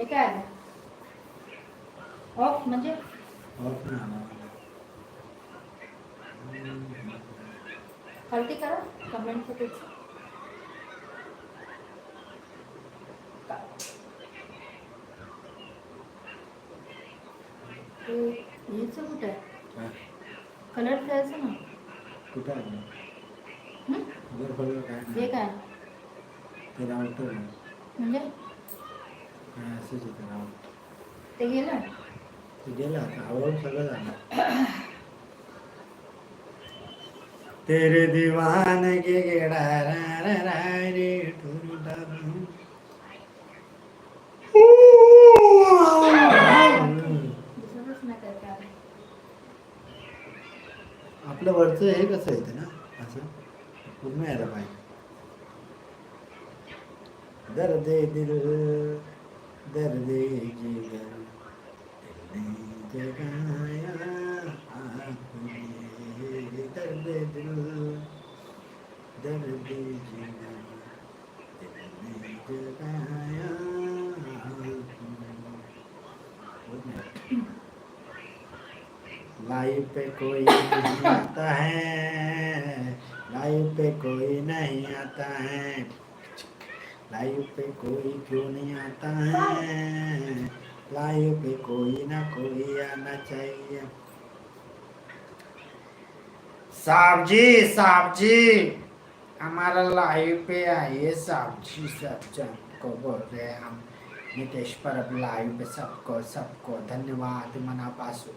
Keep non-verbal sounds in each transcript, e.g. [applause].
हे काय आलं ऑफ़ म्हणजे ऑफ़ नाही आला. खालती करा कमेंट हेच कुठं आहे कलर द्यायचं ना? कुठं आहे हं? हे? काय ते म्हणजे असंच ते गेलं? ते गेलं आता हळूहळू सगळं झालं. [coughs] तेरे दीवान के गेडा रा रा रा रे टुरु टारू. दिसतच नाही काय काय आपलं वरचं हे कसं येतं ना? असं? पूर्ण यायला पाहिजे. दर्द दिल दर्द जिगर जगाया आपने दर्द दिल लाइफ पे कोई नहीं आता है, लाइफ पे कोई नहीं आता है। लाइफ पे कोई क्यों नहीं आता है? लाइफ पे कोई ना कोई आना चाहिए। साहब जी साहब जी हमारा लाइव पे आइए साहब जी सब जन को बोल रहे हैं हम। नितेश पर अब लाइव पे सबको सबको धन्यवाद मनापासून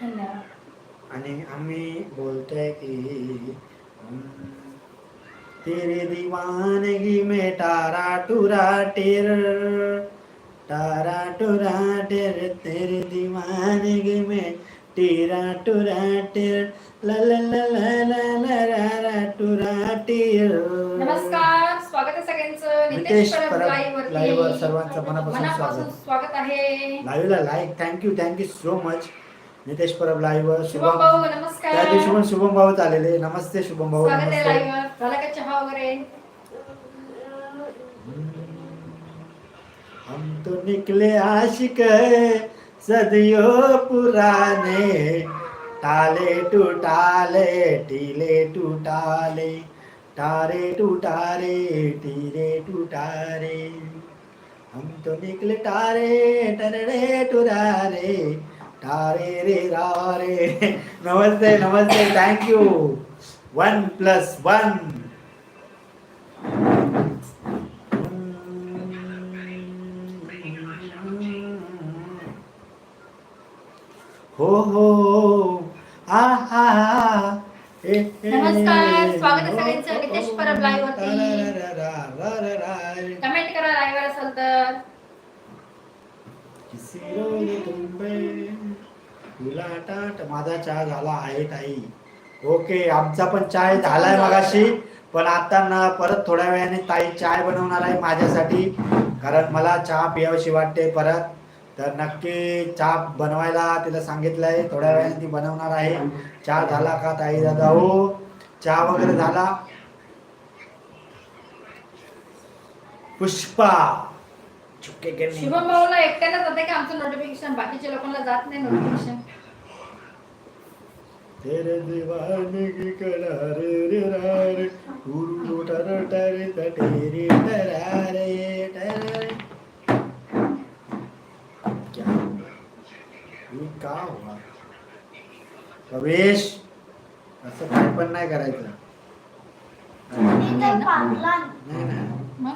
धन्यवाद। आणि आम्ही बोलतोय की तेरे दीवानगी में टारा टुरा टेर। टारा टुरा टेर तेरे दीवानगी में टीरा टुरा टेर। ला ला ला ला ला ला रा रा टुरा टेर। नमस्कार स्वागत आहे सगळ्यांचं. नितेश परब लाईव्ह सर्वांचं मनापासून मनापासून स्वागत. स्वागत आहे. लाईव्हला like thank you thank you so much Nitesh Parab live Shubham भाऊ नमस्कार. त्या दिवशी पण शुभम भाऊ आलेले. नमस्ते शुभम भाऊ स्वागत आहे नमस्ते. लाईव्ह झाला का चहा वगैरे? हम तो निकले आशिक सदियों पुराने। टाले टूटाले टीले टूटाले टारे टूटारे टीरे टूटारे। हम तो निकले टारे टुरारे రారే రే రారే నమస్తే నమస్తే thank you one plus one हो आहा नमस्कार स्वागत आहे सगळ्यांचं नितेश परब लाईव्ह होती कमेंट करा लाईव्ह असेल तर किसी रोने तुम पे तुला आटाट माझा चहा झाला आहे ताई. ओके आमचा पण चाय झालाय मगाशी पण आता ना परत थोड्या वेळाने ताई चाय बनवणार आहे माझ्यासाठी कारण मला चहा प्यावशी वाटते परत. तर नक्की चहा बनवायला तिला सांगितलंय थोड्या वेळाने ती बनवणार आहे. चहा झाला का ताई दादा? हो चहा वगैरे झाला. पुष्पा शुभम भाऊला एकट्याला जाते का आमचं नोटिफिकेशन बाकीच्या लोकांना जात नाही नोटिफिकेशन तेरे दीवाने की करार रे रार उरु टर टर तटेरे टरारे टरारे क्या हुआ? ये का हुआ? प्रवेश? असं काय पण नाही करायचं. नाही नाही. काय ना.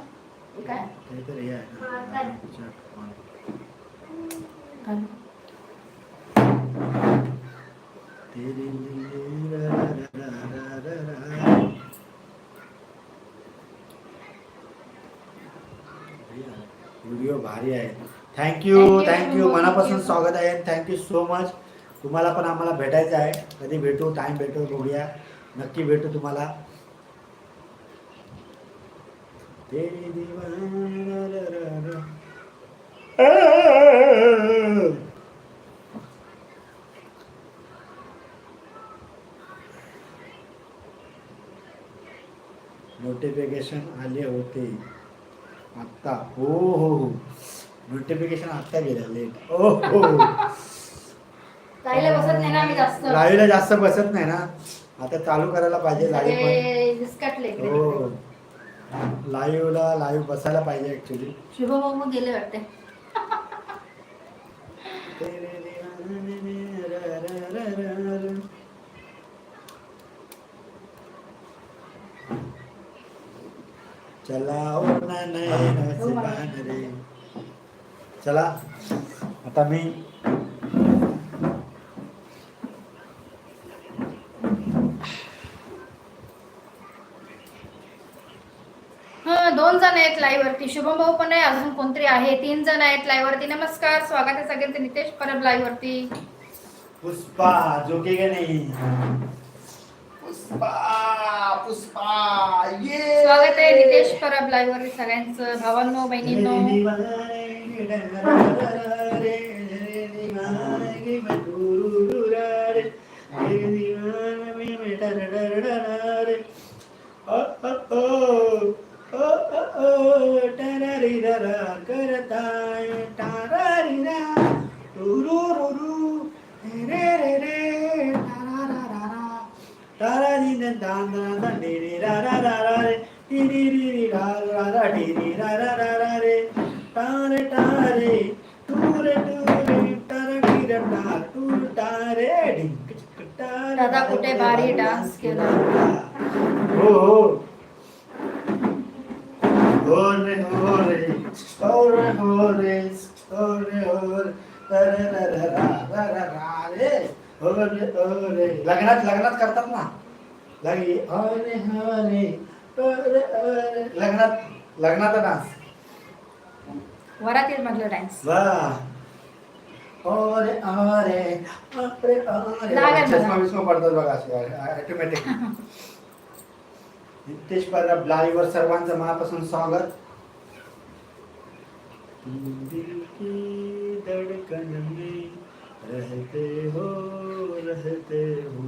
व्हिडिओ भारी आहे. थँक्यू थँक्यू मनापासून स्वागत आहे. थँक्यू सो मच तुम्हाला पण आम्हाला भेटायचं आहे. कधी भेटू? टाइम भेटू बघूया. नक्की भेटू तुम्हाला. तेरी दीवाना. नोटिफिकेशन आले होते. आत्ता. हो हो हो. नोटिफिकेशन आता गेलं. लेट ओ हो. ताईला बसत नाही ना आम्ही जास्त. लाईव्हला जास्त बसत नाही ना. आता चालू करायला पाहिजे लाईव्ह पण. हो. लाईव्हला लाईव्ह बसायला पाहिजे ऍक्च्युली मग गेले वाटते. चला ओ ना रे. चला आता मी हा दोन जण आहेत लाईव्ह वरती शुभम भाऊ पण आहे अजून कोणतरी आहे तीन जण आहेत लाईव्ह वरती नमस्कार स्वागत आहे सगळ्यांचं नितेश परब लाईव्ह वरती पुष्पा झोकेगा नहीं पुष्पा पुष्पा ये स्वागत आहे नितेश परब लाईव्ह वरती सगळ्यांचं भावांनो बहिणींनो करताय टारारिरा टुरुरुरु रे रे रे टारारारा तारारीन दांदा डिरी रा रा रा रा रे डिरी री रा रा रा डिरी रा रा रा रा रे टारे टारे टूरे टूरे टारा डिरा टा टूर टारे डिंक चिक टारे दादा कुठे भारी डान्स केला. हो हो हो रे हो रे हो रे हो रे हो रे हो रे रा रा रा रा रा रा रा रे हो रे हो रे लग्नात लग्नात करतात ना लगी हो रे हो रे हो रे हो रे लग्नात लग्नाचा डान्स वरातीत मधलं डान्स वा ओरे ओरे लागेल मला. चष्मा बिस्मा पडतात बघा ऑटोमॅटिक नितेश परब लाईव्ह वर सर्वांचं मनापासून स्वागत. दिल की धड़कन में रहते हो रहते हो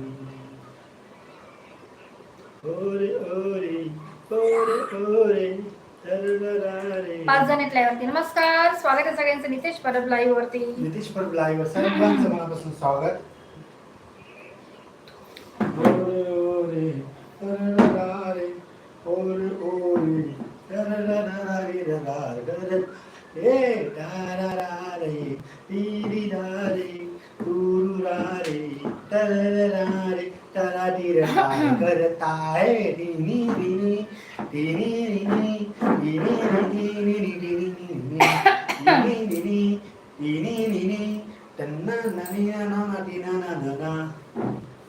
ओरे ओरे ओरे ओरे. पाच जण आहेत लाईव्ह वरती. नमस्कार. स्वागत आहे सगळ्यांचं. नितेश परब लाईव्ह वरती. नितीश परब लाईव्ह सर्वांचं [clears throat] मनापासून स्वागत. ஒரு ஓடி ஏ தாரே தீரிதாரே குருராரே தரராரே தராதிரா கரத்தாயே தினி தினி தினி தினி தினி தினி தினி தினி தினி தினி தினி தன்னா நனினா நாட்டினா நானா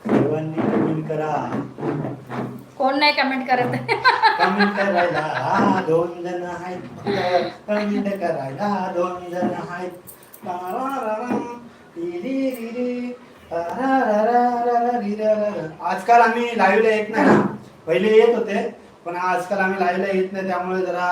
சிவன் கரா कोण नाही कमेंट करत? कमेंट करायला दोन जण आहेत. कमेंट करायला दोन जण आहेत. आजकाल आम्ही लाईव्हला येत नाही ना. पहिले येत होते पण आजकाल आम्ही लाईव्हला येत नाही. त्यामुळे जरा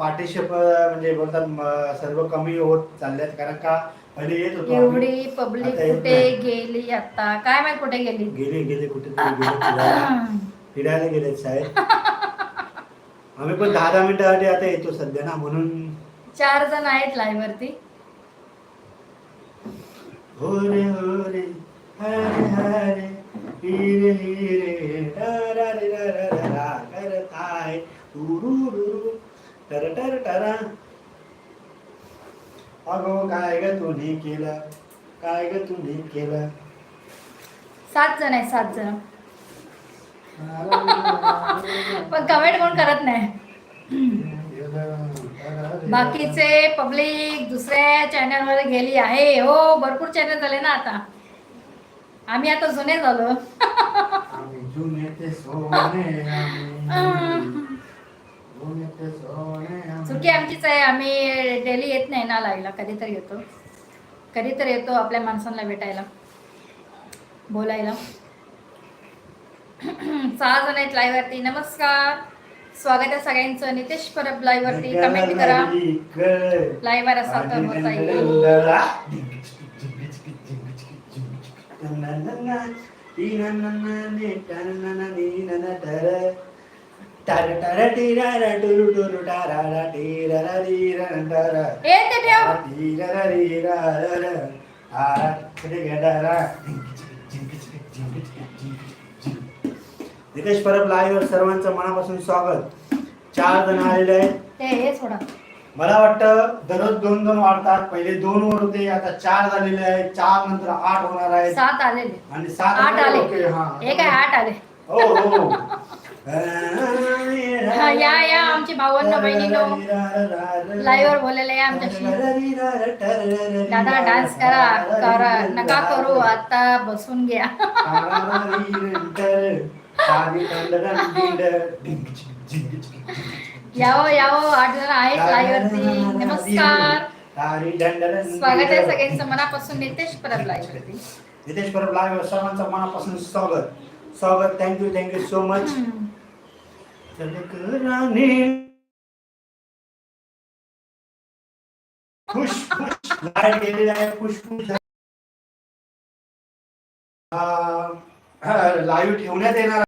पार्टिशिप म्हणजे बोलतात सर्व कमी होत चालल्यात. कारण का? पहिले येत होतो. एवढी पब्लिक कुठे. गेली आता? काय माहीत कुठे गेली? गेले गेले कुठे [clears throat] फिरायला फिरायला गेले साहेब. [laughs] आम्ही पण दहा दहा मिनिटासाठी आता येतो सध्या ना म्हणून चार जण आहेत लाईव्ह वरती. हो रे हो रे. हरे हरे. हिरे हिरे. रा रे रा रा रा रा करताय. टुरुरुरु टर टर टरा. अगो काय ग तुम्ही केलं? काय ग तुम्ही केलं? सात जण आहेत सात जण. पण कमेंट कोण करत नाही. बाकीचे पब्लिक दुसऱ्या चॅनल वर गेली आहे. हो भरपूर चॅनल झाले ना आता. आम्ही आता जुने झालो. चुकी आमचीच आहे. आम्ही डेली येत नाही ना लाईव्हला कधीतरी येतो. कधीतरी येतो आपल्या माणसांना भेटायला. बोलायला. सहा जण आहेत लाईव्ह वरती नमस्कार स्वागत आहे सगळ्यांचं नितेश परब लाईव्ह वरती कमेंट करा लाईव्ह वर असाल तर होता येईल टार टार टुरु टुरु टारारा टीरारा रीरारा टारा. ए ते ठेव टिके गेडारा. नितेश परब लाईव्ह सर्वांचं मनापासून स्वागत. चार जण आलेले आहेत. ते हे सोडा. मला वाटतं दररोज दोन दोन वाढतात. पहिले दोन वर होते आता चार झालेले आहेत. चार नंतर आठ होणार आहेत. सात आलेले. आणि सात आठ आले. ओके, हा. हे काय आठ आले. हो हो हा, या या आमची भावंड बहिणीनो. लाईव्ह वर बोललेले आमच्याशी. दादा डान्स करा करा. नका करू. आता बसून घ्या. [laughs] [laughs] यावं यावं आठ जण आहेत लाईव्ह वरती. नमस्कार. स्वागत आहे सगळ्यांचं मनापासून नितेश परब लाईव्ह वरती. नितेश परब लाईव्ह सर्वांचं मनापासून स्वागत. स्वागत थँक्यू थँक्यू सो मच हम्म. खुश खुश लाइट गेलेली आहे खुश खुश. लाईव्ह ठेवण्यात येणार